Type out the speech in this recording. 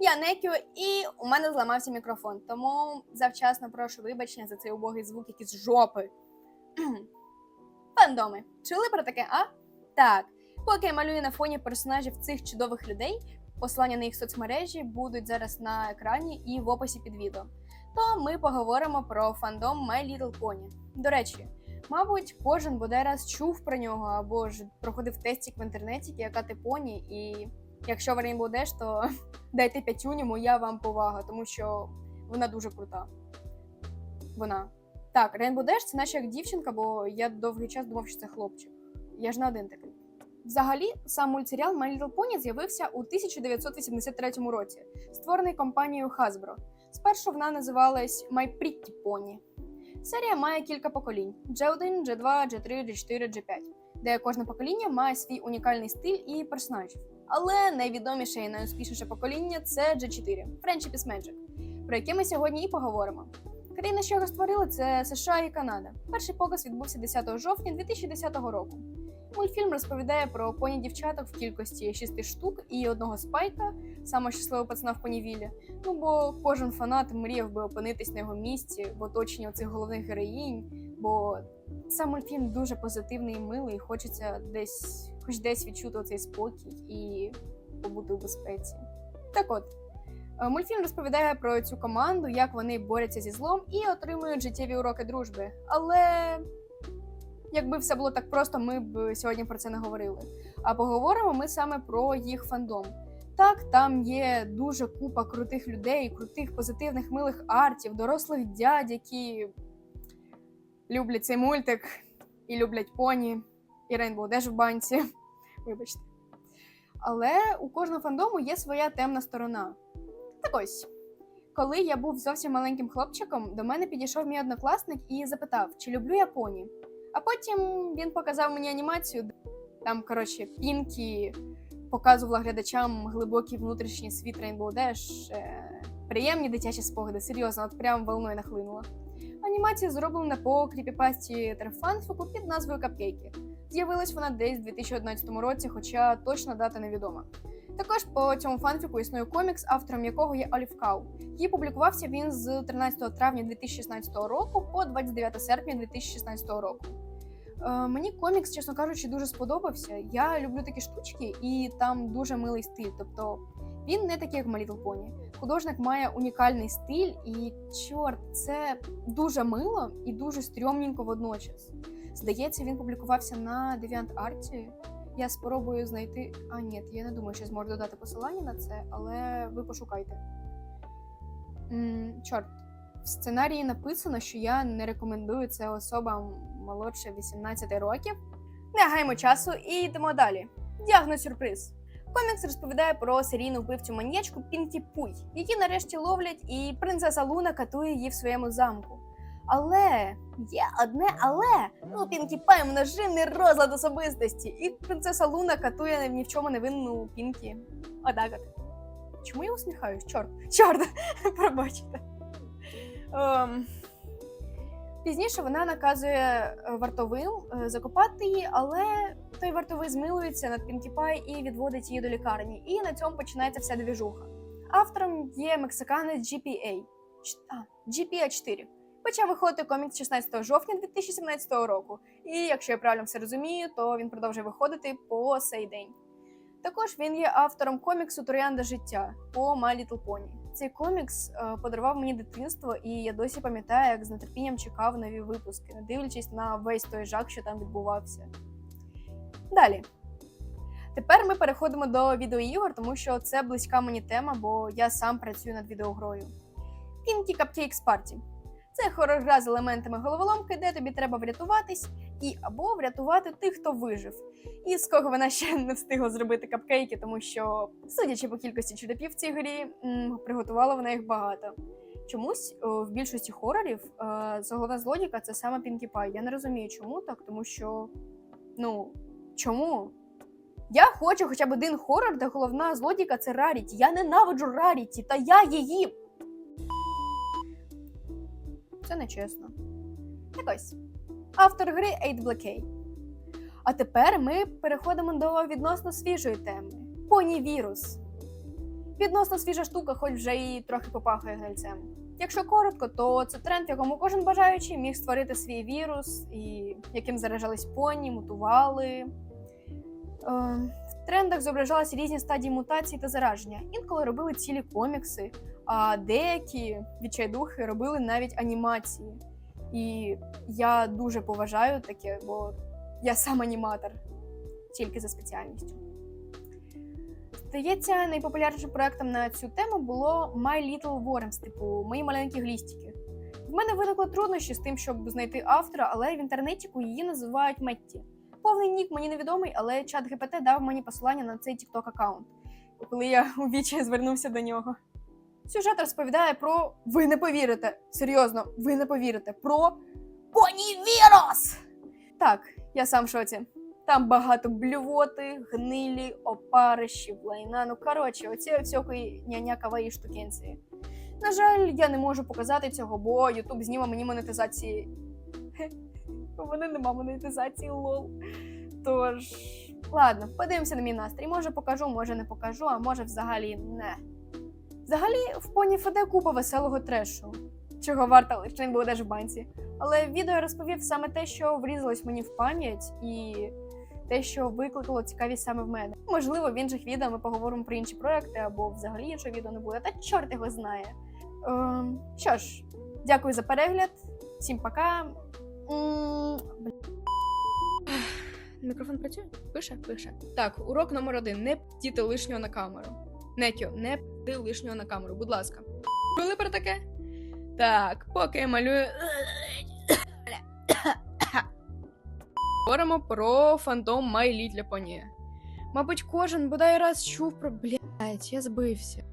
Я Некю, і у мене зламався мікрофон, тому завчасно прошу вибачення за цей убогий звук, який з жопи. Фандоми. Чули про таке, а? Так. Поки я малюю на фоні персонажів цих чудових людей, послання на їх соцмережі будуть зараз на екрані і в описі під відео. То ми поговоримо про фандом My Little Pony. До речі, мабуть, кожен бодай раз чув про нього або ж проходив тестик в інтернеті, яка ти поні, і якщо ви Rainbow Dash, то дайте п'ятюню, моя вам повага, тому що вона дуже крута. Вона. Так, Rainbow Dash це наче як дівчинка, бо я довгий час думав, що це хлопчик. Я ж не один такий. Взагалі, сам мультсеріал My Little Pony з'явився у 1983 році, створений компанією Hasbro. Спершу вона називалась My Pretty Pony. Серія має кілька поколінь: G1, G2, G3, G4, G5, де кожне покоління має свій унікальний стиль і персонажів. Але найвідоміше і найуспішніше покоління це G4 Friendship is Magic, про яке ми сьогодні і поговоримо. Країни, що його створили, це США і Канада. Перший показ відбувся 10 жовтня 2010 року. Мультфільм розповідає про поні дівчаток в кількості шести штук і одного спайка, саме щасливого пацана в понівілі. Ну бо кожен фанат мріяв би опинитись на його місці в оточенні цих головних героїнь. Бо сам мультфільм дуже позитивний і милий, і хочеться десь, хоч десь відчути цей спокій і побути у безпеці. Так от. е, Мультфільм розповідає про цю команду, як вони борються зі злом і отримують життєві уроки дружби. Але Якби все було так просто, ми б сьогодні про це не говорили. А поговоримо ми саме про їх фандом. Так, там є дуже купа крутих людей, крутих, позитивних, милих артів, дорослих дядь, які люблять цей мультик і люблять поні, і Рейнбоу Деш в банці. Вибачте. Але у кожного фандому є своя темна сторона. Так ось. Коли я був зовсім маленьким хлопчиком, до мене підійшов мій однокласник і запитав, чи люблю я поні. А потім він показав мені анімацію. Там, коротше, Пінкі показувала глядачам глибокий внутрішній світ Rainbow Dash. Е, приємні дитячі спогади, серйозно, от прям волною нахлинула. Анімація зроблена по кріпіпасті Терфанфіку під назвою Капкейки. З'явилась вона десь у 2011 році, хоча точна дата невідома. Також по цьому фанфіку існує комікс, автором якого є Олів Кау. Її публікувався він з 13 травня 2016 року по 29 серпня 2016 року. Е, мені комікс, чесно кажучи, дуже сподобався. Я люблю такі штучки, і там дуже милий стиль. Тобто він не такий, як My Little. Художник має унікальний стиль, і чорт, це дуже мило і дуже стрьомненько водночас. Здається, він публікувався на DeviantArt. Я спробую знайти. А, ні, я не думаю, що зможу додати посилання на це, але ви пошукайте. М, чорт, в сценарії написано, що я не рекомендую це особам молодше 18 років. Не гаймо часу і йдемо далі. Діагноз сюрприз. Комікс розповідає про серійну вбивцю маньячку Пінкі Пуй, її нарешті ловлять, і принцеса Луна катує її в своєму замку. Але є одне але ну Пінкі Пай множинний розлад особистості, і принцеса Луна катує ні в чому невинну Пінкі. Отак от. Чому я усміхаюсь? Чорт, чорт, пробачте. Ем, Пізніше вона наказує е, вартовим е, закопати її, але той вартовий змилується над Пінкі Пай і відводить її до лікарні. І на цьому починається вся двіжуха. Автором є мексиканець GPA. GPA 4. Почав виходити комікс 16 жовтня 2017 року. І якщо я правильно все розумію, то він продовжує виходити по сей день. Також він є автором коміксу Троянда життя по My Little Pony. Цей комікс е, подарував мені дитинство, і я досі пам'ятаю, як з нетерпінням чекав нові випуски, не дивлячись на весь той жах, що там відбувався. Далі. Тепер ми переходимо до відеоігор, тому що це близька мені тема, бо я сам працюю над відеогрою. Pinky Cupcakes Party. Це хорор-гра з елементами головоломки, де тобі треба врятуватись і або врятувати тих, хто вижив. І з кого вона ще не встигла зробити капкейки, тому що, судячи по кількості черепів в цій грі, приготувала вона їх багато. Чомусь о, в більшості хорорів е, головна злодійка це саме Пінкі Пай. Я не розумію, чому так, тому що. Ну, чому? Я хочу хоча б один хорор, де головна злодійка це Раріті. Я ненавиджу Раріті, та я її. Це нечесно. Так ось. Автор гри 8 Black А тепер ми переходимо до відносно свіжої теми понівірус. Відносно свіжа штука, хоч вже і трохи попахує гнильцем. Якщо коротко, то це тренд, в якому кожен бажаючий міг створити свій вірус, і яким заражались поні, мутували. Е, в трендах зображалися різні стадії мутації та зараження. Інколи робили цілі комікси, а деякі відчайдухи робили навіть анімації. І я дуже поважаю таке, бо я сам аніматор, тільки за спеціальністю. Здається, найпопулярнішим проектом на цю тему було My Little Worms, типу мої маленькі глістики. В мене виникли труднощі з тим, щоб знайти автора, але в інтернеті її називають Метті. Повний нік мені невідомий, але чат ГПТ дав мені посилання на цей TikTok аккаунт, коли я у вічі звернувся до нього. Сюжет розповідає про ви не повірите. Серйозно, ви не повірите про понівірус! Так, я сам в шоці. Там багато блювоти, гнилі, опарищів, лайна. Ну коротше, оці всякої нянякавої штукенції. На жаль, я не можу показати цього, бо Ютуб зніме мені монетизації. У мене нема монетизації, лол. Тож, ладно, подивимося на мій настрій. Може покажу, може не покажу, а може взагалі не. Взагалі, в поні ФД купа веселого трешу, чого варта лише буде ж в банці. Але відео розповів саме те, що врізалось мені в пам'ять, і те, що викликало цікавість саме в мене. Можливо, в інших відео ми поговоримо про інші проекти або взагалі іншого відео не буде. Та чорт його знає. Ем, що ж, дякую за перегляд. Всім пока. Мікрофон працює? Пише? Пише. Так, урок номер один. Не птіти лишнього на камеру. Некіо, не пти лишнього на камеру, будь ласка. Чули про таке? Так, поки я малюю. Говоримо про фантом My Little Pony. Мабуть, кожен бодай раз чув про блядь, я збився.